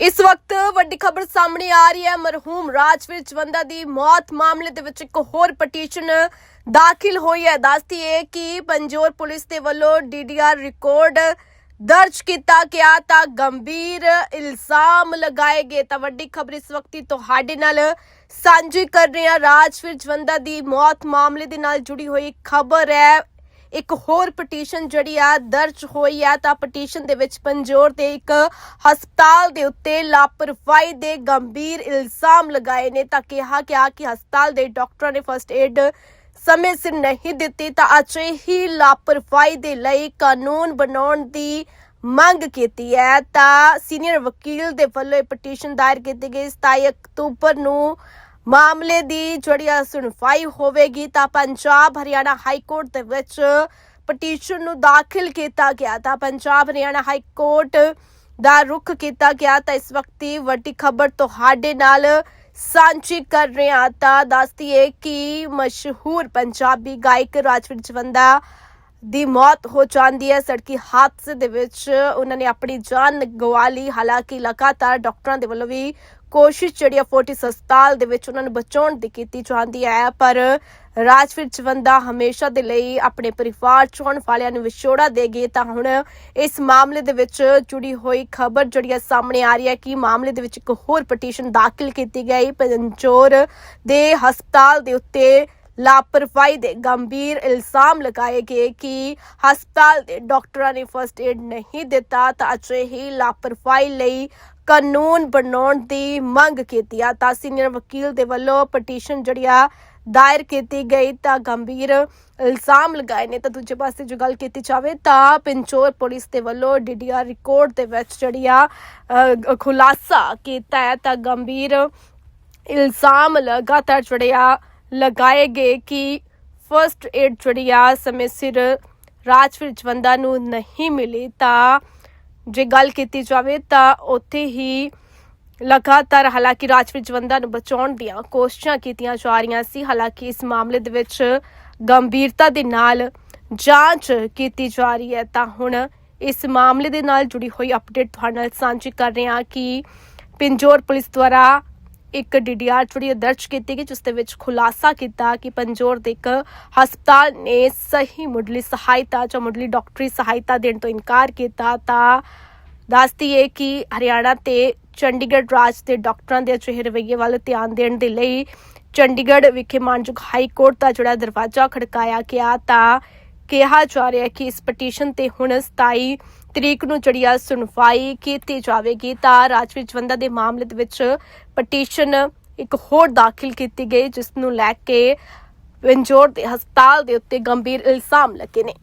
ਇਸ ਵਕਤ ਵੱਡੀ ਖਬਰ ਸਾਹਮਣੇ ਆ ਰਹੀ ਹੈ। ਮਰਹੂਮ ਰਾਜਵੀਰ ਜਵੰਦਾ ਦੀ ਮੌਤ ਮਾਮਲੇ ਦੇ ਵਿੱਚ ਇੱਕ ਹੋਰ ਪਟੀਸ਼ਨ ਦਾਖਲ ਹੋਈ ਹੈ। ਦੱਸਦੀ ਹੈ ਕਿ ਪੰਜੋਰ ਪੁਲਿਸ ਦੇ ਵੱਲੋਂ ਡੀਡੀਆਰ ਰਿਕਾਰਡ ਦਰਜ ਕੀਤਾ ਗਿਆ ਤਾਂ ਗੰਭੀਰ ਇਲਜ਼ਾਮ ਲਗਾਏ ਗਏ। ਤਾਂ ਵੱਡੀ ਖਬਰ ਇਸ ਵਕਤ ਤੁਹਾਡੇ ਨਾਲ ਸਾਂਝੀ ਕਰ ਰਹੇ ਹਾਂ। ਰਾਜਵੀਰ ਜਵੰਦਾ ਦੀ ਮੌਤ ਮਾਮਲੇ ਦੇ ਨਾਲ ਜੁੜੀ ਹੋਈ ਖਬਰ ਹੈ। ਇੱਕ ਹੋਰ ਪਟੀਸ਼ਨ ਜਿਹੜੀ ਆ ਦਰਜ ਹੋਈ ਆ, ਤਾਂ ਪਟੀਸ਼ਨ ਦੇ ਵਿੱਚ ਪੰਜੋਰ ਦੇ ਇੱਕ ਹਸਪਤਾਲ ਦੇ ਉੱਤੇ ਲਾਪਰਵਾਹੀ ਦੇ ਗੰਭੀਰ ਇਲਜ਼ਾਮ ਲਗਾਏ ਨੇ, ਤਾਂ ਕਿਹਾ ਗਿਆ ਕਿ ਹਸਪਤਾਲ ਦੇ ਡਾਕਟਰਾਂ ਨੇ ਫਸਟ ਏਡ ਸਮੇਂ ਸਿਰ ਨਹੀਂ ਦਿੱਤੀ, ਤਾਂ ਅਜਿਹੀ ਲਾਪਰਵਾਹੀ ਦੇ ਲਈ ਕਾਨੂੰਨ ਬਣਾਉਣ ਦੀ ਮੰਗ ਕੀਤੀ ਹੈ। ਤਾਂ ਸੀਨੀਅਰ ਵਕੀਲ ਦੇ ਵੱਲੋਂ ਇਹ ਪਟੀਸ਼ਨ ਦਾਇਰ ਕੀਤੀ ਗਈ 27 ਅਕਤੂਬਰ ਨੂੰ ਮਾਮਲੇ ਦੀ ਜਿਹੜੀ ਸੁਣਵਾਈ ਹੋਵੇਗੀ ਤਾਂ ਪੰਜਾਬ, ਹਰਿਆਣਾ ਹਾਈ ਕੋਰਟ ਦੇ ਵਿੱਚ ਪਟੀਸ਼ਨ ਨੂੰ ਦਾਖਲ ਕੀਤਾ ਗਿਆ। ਤਾਂ ਪੰਜਾਬ, ਹਰਿਆਣਾ ਹਾਈ ਕੋਰਟ ਦਾ ਰੁਖ ਕੀਤਾ ਗਿਆ ਤਾਂ ਇਸ ਵਕਤ ਵੱਡੀ ਖਬਰ ਤੁਹਾਡੇ ਨਾਲ ਸਾਂਝੀ ਕਰ ਰਹੇ ਹਾਂ। ਤਾਂ ਦੱਸਦੀ ਹੈ ਕਿ ਮਸ਼ਹੂਰ ਪੰਜਾਬੀ ਗਾਇਕ ਰਾਜਵੀਰ ਜਵੰਦਾ ਦੀ ਮੌਤ ਹੋ ਜਾਂਦੀ ਹੈ। ਸੜਕੀ ਹਾਦਸੇ ਦੇ ਵਿੱਚ ਉਹਨਾਂ ਨੇ ਆਪਣੀ ਜਾਨ ਗਵਾ ਲਈ। ਹਾਲਾਂਕਿ ਲਗਾਤਾਰ ਡਾਕਟਰਾਂ ਦੇ ਵੱਲੋਂ ਵੀ ਕੋਸ਼ਿਸ਼ ਜਿਹੜੀ ਆ ਫੋਰਟਿਸ ਹਸਪਤਾਲ ਦੇ ਵਿੱਚ ਉਹਨਾਂ ਨੂੰ ਬਚਾਉਣ ਦੀ ਕੀਤੀ ਜਾਂਦੀ ਹੈ, ਪਰ ਰਾਜਵੀਰ ਜਵੰਦਾ ਹਮੇਸ਼ਾ ਦੇ ਲਈ ਆਪਣੇ ਪਰਿਵਾਰ ਚੋਣ ਵਾਲਿਆਂ ਨੂੰ ਵਿਛੋੜਾ ਦੇ ਗਏ ਤਾਂ ਹੁਣ ਇਸ ਮਾਮਲੇ ਦੇ ਵਿੱਚ ਜੁੜੀ ਹੋਈ ਖਬਰ ਜਿਹੜੀ ਸਾਹਮਣੇ ਆ ਰਹੀ ਹੈ ਕਿ ਮਾਮਲੇ ਦੇ ਵਿੱਚ ਇੱਕ ਹੋਰ ਪਟੀਸ਼ਨ ਦਾਖਲ ਕੀਤੀ ਗਈ। ਪੰਜੋਰ ਦੇ ਹਸਪਤਾਲ ਦੇ ਉੱਤੇ ਲਾਪਰਵਾਹੀ ਦੇ ਗੰਭੀਰ ਇਲਜ਼ਾਮ ਲਗਾਏ ਗਏ ਕਿ ਹਸਪਤਾਲ ਦੇ ਡਾਕਟਰਾਂ ਨੇ ਫਰਸਟ ਏਡ ਨਹੀਂ ਦਿੱਤਾ, ਤਾਂ ਅਜਿਹੀ ਲਾਪਰਵਾਹੀ ਲਈ ਕਾਨੂੰਨ ਬਣਾਉਣ ਦੀ ਮੰਗ ਕੀਤੀ ਆ। ਤਾਂ ਸੀਨੀਅਰ ਵਕੀਲ ਦੇ ਵੱਲੋਂ ਪਟੀਸ਼ਨ ਜਿਹੜੀ ਆ ਦਾਇਰ ਕੀਤੀ ਗਈ ਤਾਂ ਗੰਭੀਰ ਇਲਜ਼ਾਮ ਲਗਾਏ ਨੇ। ਤਾਂ ਦੂਜੇ ਪਾਸੇ ਜੋ ਗੱਲ ਕੀਤੀ ਜਾਵੇ ਤਾਂ ਪਿੰਚੋਰ ਪੁਲਿਸ ਦੇ ਵੱਲੋਂ ਡੀਡੀਆਰ ਰਿਕਾਰਡ ਦੇ ਵਿੱਚ ਜਿਹੜੀ ਆ ਖੁਲਾਸਾ ਕੀਤਾ ਹੈ। ਤਾਂ ਗੰਭੀਰ ਇਲਜ਼ਾਮ ਲਗਾਤਾਰ ਜਿਹੜੇ ਆ, ਲਗਾਏ ਗਏ ਕਿ ਫਰਸਟ ਏਡ ਜਿਹੜੀ ਆ ਸਮੇਂ ਸਿਰ ਰਾਜਵੀਰ ਜਵੰਦਾ ਨੂੰ ਨਹੀਂ ਮਿਲੀ ਤਾਂ ਜੇ ਗੱਲ ਕੀਤੀ ਜਾਵੇ ਤਾਂ ਉੱਥੇ ਹੀ ਲਗਾਤਾਰ ਹਾਲਾਂਕਿ ਰਾਜਵੀਰ ਜਵੰਦਾ ਨੂੰ ਬਚਾਉਣ ਦੀਆਂ ਕੋਸ਼ਿਸ਼ਾਂ ਕੀਤੀਆਂ ਜਾ ਰਹੀਆਂ ਸੀ, ਹਾਲਾਂਕਿ ਇਸ ਮਾਮਲੇ ਦੇ ਵਿੱਚ ਗੰਭੀਰਤਾ ਦੇ ਨਾਲ ਜਾਂਚ ਕੀਤੀ ਜਾ ਰਹੀ ਹੈ। ਤਾਂ ਹੁਣ ਇਸ ਮਾਮਲੇ ਦੇ ਨਾਲ ਜੁੜੀ ਹੋਈ ਅਪਡੇਟ ਤੁਹਾਡੇ ਨਾਲ ਸਾਂਝੀ ਕਰ ਰਹੇ ਹਾਂ ਕਿ ਪਿੰਜੋਰ ਪੁਲਿਸ ਦੁਆਰਾ ਇੱਕ ਡੀਡੀਆਰ ਜਿਹੜੀ ਦਰਜ ਕੀਤੀ ਗਈ, ਜਿਸ ਦੇ ਵਿੱਚ ਖੁਲਾਸਾ ਕੀਤਾ ਕਿ ਪੰਜੋਰ ਦੇ ਇੱਕ ਹਸਪਤਾਲ ਨੇ ਸਹੀ ਮੁੱਢਲੀ ਸਹਾਇਤਾ ਜਾਂ ਮੁੱਢਲੀ ਡਾਕਟਰੀ ਸਹਾਇਤਾ ਦੇਣ ਤੋਂ ਇਨਕਾਰ ਕੀਤਾ। ਤਾਂ ਦੱਸਦੀ ਹੈ ਕਿ ਹਰਿਆਣਾ ਤੇ ਚੰਡੀਗੜ੍ਹ ਰਾਜ ਦੇ ਡਾਕਟਰਾਂ ਦੇ ਅਜਿਹੇ ਰਵੱਈਏ ਵੱਲ ਧਿਆਨ ਦੇਣ ਦੇ ਲਈ ਚੰਡੀਗੜ੍ਹ ਵਿਖੇ ਮਾਨਯੋਗ ਹਾਈ ਕੋਰਟ ਦਾ ਜਿਹੜਾ ਦਰਵਾਜ਼ਾ ਖੜਕਾਇਆ ਗਿਆ। ਤਾਂ ਕਿਹਾ ਜਾ ਰਿਹਾ ਕਿ ਇਸ ਪਟੀਸ਼ਨ ਤੇ ਹੁਣ 27 ਤਰੀਕ ਨੂੰ ਜਿਹੜੀ ਆ ਸੁਣਵਾਈ ਕੀਤੀ ਜਾਵੇਗੀ, ਤਾਂ ਰਾਜਵੀਰ ਜਵੰਦਾ ਦੇ ਮਾਮਲੇ ਦੇ ਵਿੱਚ ਪਟੀਸ਼ਨ ਇੱਕ ਹੋਰ ਦਾਖਲ ਕੀਤੀ ਗਈ, ਜਿਸ ਨੂੰ ਲੈ ਕੇ ਵਿੰਜੋਰ ਦੇ ਹਸਪਤਾਲ ਦੇ ਉੱਤੇ ਗੰਭੀਰ ਇਲਜ਼ਾਮ ਲੱਗੇ ਨੇ।